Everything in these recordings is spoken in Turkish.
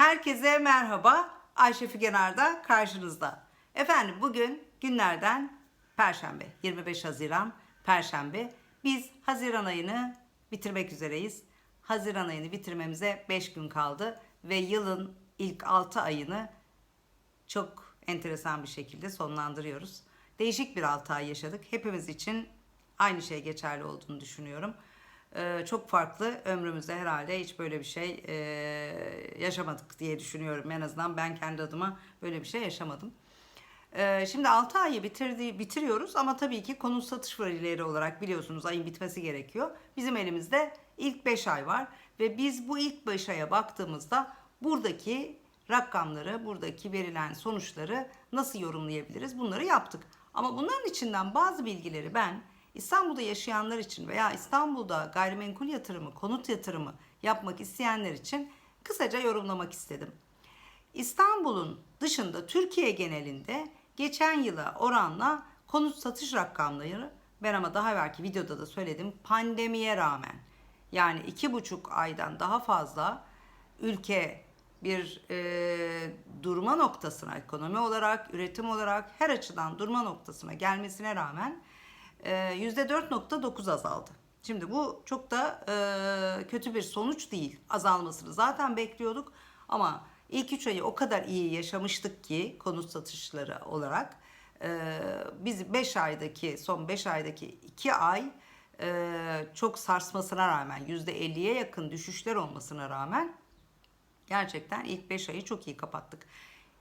Herkese merhaba. Ayşe Figenar'da karşınızda. Efendim bugün günlerden Perşembe. 25 Haziran Perşembe. Biz Haziran ayını bitirmek üzereyiz. Haziran ayını bitirmemize 5 gün kaldı ve yılın ilk 6 ayını çok enteresan bir şekilde sonlandırıyoruz. Değişik bir 6 ay yaşadık. Hepimiz için aynı şey geçerli olduğunu düşünüyorum. Ee, çok farklı ömrümüzde herhalde hiç böyle bir şey e, yaşamadık diye düşünüyorum. En azından ben kendi adıma böyle bir şey yaşamadım. Ee, şimdi 6 ayı bitirdi, bitiriyoruz ama tabii ki konu satış verileri olarak biliyorsunuz ayın bitmesi gerekiyor. Bizim elimizde ilk 5 ay var ve biz bu ilk 5 aya baktığımızda buradaki rakamları, buradaki verilen sonuçları nasıl yorumlayabiliriz bunları yaptık. Ama bunların içinden bazı bilgileri ben İstanbul'da yaşayanlar için veya İstanbul'da gayrimenkul yatırımı, konut yatırımı yapmak isteyenler için kısaca yorumlamak istedim. İstanbul'un dışında Türkiye genelinde geçen yıla oranla konut satış rakamları ben ama daha evvelki videoda da söyledim pandemiye rağmen yani iki buçuk aydan daha fazla ülke bir e, durma noktasına ekonomi olarak, üretim olarak her açıdan durma noktasına gelmesine rağmen e, %4.9 azaldı. Şimdi bu çok da e, kötü bir sonuç değil. Azalmasını zaten bekliyorduk ama ilk 3 ayı o kadar iyi yaşamıştık ki konut satışları olarak e, biz 5 aydaki son 5 aydaki 2 ay e, çok sarsmasına rağmen %50'ye yakın düşüşler olmasına rağmen gerçekten ilk 5 ayı çok iyi kapattık.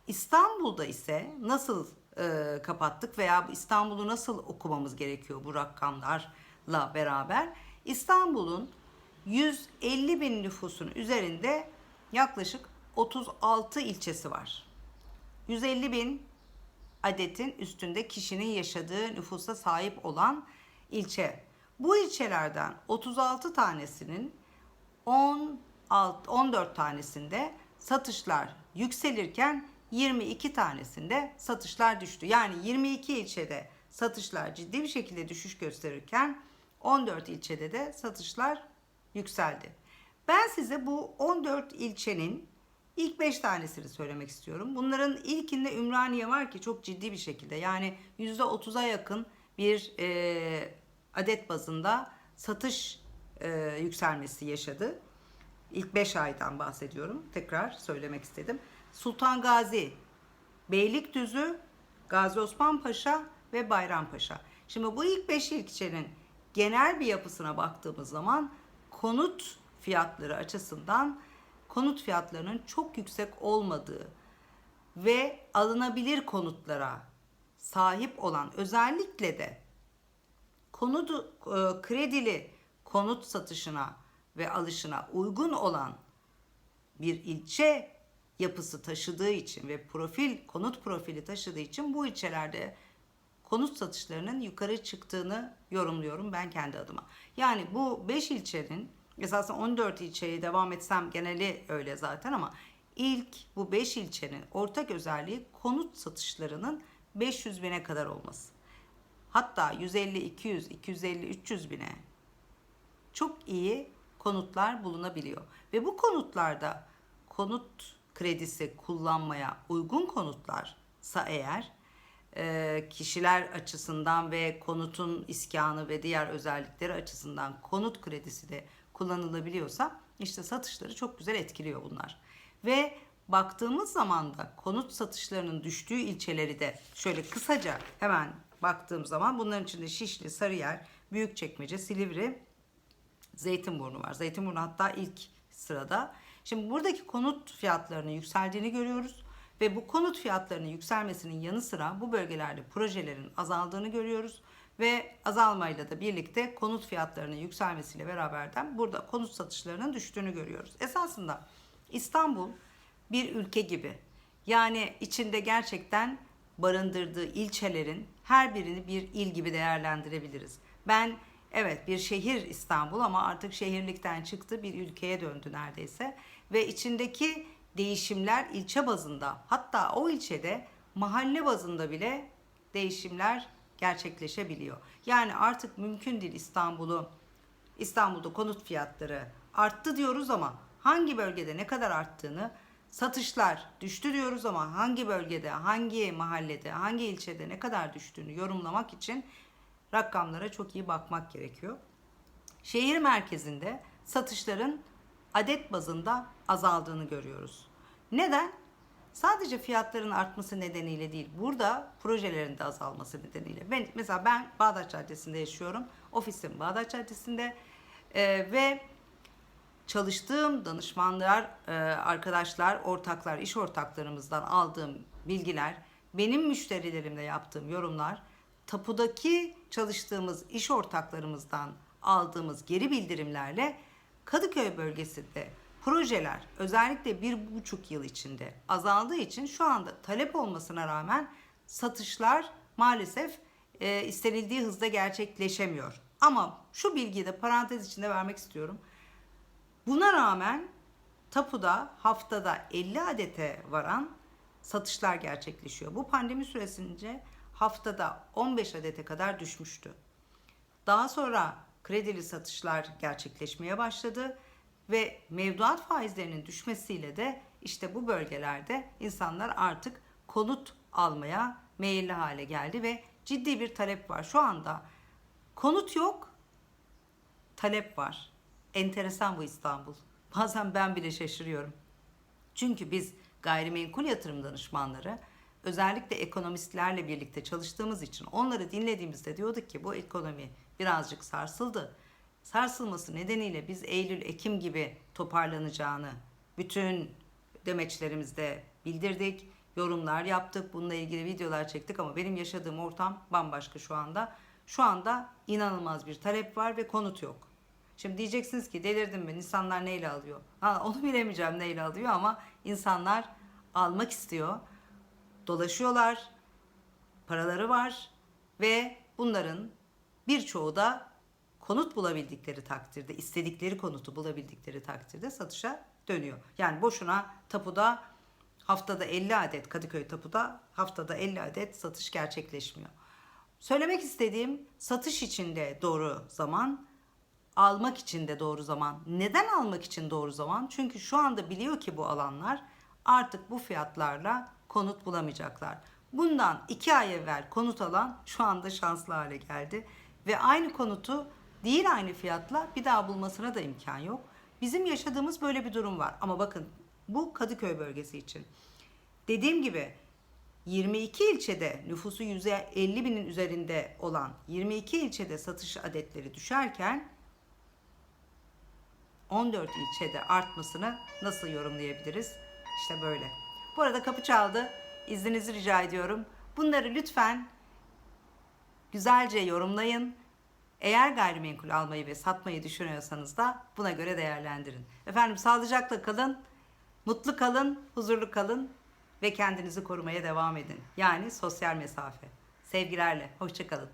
İstanbul'da ise nasıl e, kapattık veya İstanbul'u nasıl okumamız gerekiyor bu rakamlarla beraber? İstanbul'un 150 bin nüfusun üzerinde yaklaşık 36 ilçesi var. 150 bin adetin üstünde kişinin yaşadığı nüfusa sahip olan ilçe. Bu ilçelerden 36 tanesinin 10 14 tanesinde satışlar yükselirken 22 tanesinde satışlar düştü. Yani 22 ilçede satışlar ciddi bir şekilde düşüş gösterirken 14 ilçede de satışlar yükseldi. Ben size bu 14 ilçenin ilk 5 tanesini söylemek istiyorum. Bunların ilkinde Ümraniye var ki çok ciddi bir şekilde yani %30'a yakın bir e, adet bazında satış e, yükselmesi yaşadı. İlk 5 aydan bahsediyorum. Tekrar söylemek istedim. Sultan Gazi, Beylikdüzü, Gazi Osman Paşa ve Bayrampaşa. Şimdi bu ilk 5 ilçenin genel bir yapısına baktığımız zaman konut fiyatları açısından konut fiyatlarının çok yüksek olmadığı ve alınabilir konutlara sahip olan özellikle de konut e, kredili konut satışına ve alışına uygun olan bir ilçe yapısı taşıdığı için ve profil konut profili taşıdığı için bu ilçelerde konut satışlarının yukarı çıktığını yorumluyorum ben kendi adıma. Yani bu 5 ilçenin esasen 14 ilçeye devam etsem geneli öyle zaten ama ilk bu 5 ilçenin ortak özelliği konut satışlarının 500 bine kadar olması. Hatta 150, 200, 250, 300 bine çok iyi konutlar bulunabiliyor. Ve bu konutlarda konut kredisi kullanmaya uygun konutlarsa eğer e, kişiler açısından ve konutun iskanı ve diğer özellikleri açısından konut kredisi de kullanılabiliyorsa işte satışları çok güzel etkiliyor bunlar. Ve baktığımız zaman da konut satışlarının düştüğü ilçeleri de şöyle kısaca hemen baktığım zaman bunların içinde Şişli, Sarıyer, Büyükçekmece, Silivri, Zeytinburnu var. Zeytinburnu hatta ilk sırada. Şimdi buradaki konut fiyatlarının yükseldiğini görüyoruz ve bu konut fiyatlarının yükselmesinin yanı sıra bu bölgelerde projelerin azaldığını görüyoruz ve azalmayla da birlikte konut fiyatlarının yükselmesiyle beraberden burada konut satışlarının düştüğünü görüyoruz. Esasında İstanbul bir ülke gibi. Yani içinde gerçekten barındırdığı ilçelerin her birini bir il gibi değerlendirebiliriz. Ben Evet bir şehir İstanbul ama artık şehirlikten çıktı bir ülkeye döndü neredeyse. Ve içindeki değişimler ilçe bazında hatta o ilçede mahalle bazında bile değişimler gerçekleşebiliyor. Yani artık mümkün değil İstanbul'u İstanbul'da konut fiyatları arttı diyoruz ama hangi bölgede ne kadar arttığını satışlar düştü diyoruz ama hangi bölgede, hangi mahallede, hangi ilçede ne kadar düştüğünü yorumlamak için rakamlara çok iyi bakmak gerekiyor. Şehir merkezinde satışların adet bazında azaldığını görüyoruz. Neden? Sadece fiyatların artması nedeniyle değil, burada projelerin de azalması nedeniyle. Ben mesela ben Bağdat Caddesi'nde yaşıyorum. Ofisim Bağdat Caddesi'nde Ee, ve çalıştığım danışmanlar, e, arkadaşlar, ortaklar, iş ortaklarımızdan aldığım bilgiler, benim müşterilerimle yaptığım yorumlar, tapudaki çalıştığımız iş ortaklarımızdan aldığımız geri bildirimlerle Kadıköy bölgesinde projeler özellikle bir buçuk yıl içinde azaldığı için şu anda talep olmasına rağmen satışlar maalesef e, istenildiği hızda gerçekleşemiyor. Ama şu bilgiyi de parantez içinde vermek istiyorum. Buna rağmen tapuda haftada 50 adete varan satışlar gerçekleşiyor. Bu pandemi süresince haftada 15 adete kadar düşmüştü. Daha sonra kredili satışlar gerçekleşmeye başladı ve mevduat faizlerinin düşmesiyle de işte bu bölgelerde insanlar artık konut almaya meyilli hale geldi ve ciddi bir talep var. Şu anda konut yok, talep var. Enteresan bu İstanbul. Bazen ben bile şaşırıyorum. Çünkü biz gayrimenkul yatırım danışmanları özellikle ekonomistlerle birlikte çalıştığımız için onları dinlediğimizde diyorduk ki bu ekonomi birazcık sarsıldı. Sarsılması nedeniyle biz Eylül, Ekim gibi toparlanacağını bütün demeçlerimizde bildirdik. Yorumlar yaptık. Bununla ilgili videolar çektik ama benim yaşadığım ortam bambaşka şu anda. Şu anda inanılmaz bir talep var ve konut yok. Şimdi diyeceksiniz ki delirdim ben insanlar neyle alıyor? Ha, onu bilemeyeceğim neyle alıyor ama insanlar almak istiyor. Dolaşıyorlar. Paraları var ve bunların birçoğu da konut bulabildikleri takdirde, istedikleri konutu bulabildikleri takdirde satışa dönüyor. Yani boşuna tapuda haftada 50 adet Kadıköy tapuda haftada 50 adet satış gerçekleşmiyor. Söylemek istediğim satış için de doğru zaman, almak için de doğru zaman. Neden almak için doğru zaman? Çünkü şu anda biliyor ki bu alanlar artık bu fiyatlarla konut bulamayacaklar. Bundan iki ay evvel konut alan şu anda şanslı hale geldi. Ve aynı konutu değil aynı fiyatla bir daha bulmasına da imkan yok. Bizim yaşadığımız böyle bir durum var. Ama bakın bu Kadıköy bölgesi için. Dediğim gibi 22 ilçede nüfusu 150 binin üzerinde olan 22 ilçede satış adetleri düşerken 14 ilçede artmasını nasıl yorumlayabiliriz? İşte böyle. Bu arada kapı çaldı. İzninizi rica ediyorum. Bunları lütfen güzelce yorumlayın. Eğer gayrimenkul almayı ve satmayı düşünüyorsanız da buna göre değerlendirin. Efendim sağlıcakla kalın, mutlu kalın, huzurlu kalın ve kendinizi korumaya devam edin. Yani sosyal mesafe. Sevgilerle, hoşçakalın.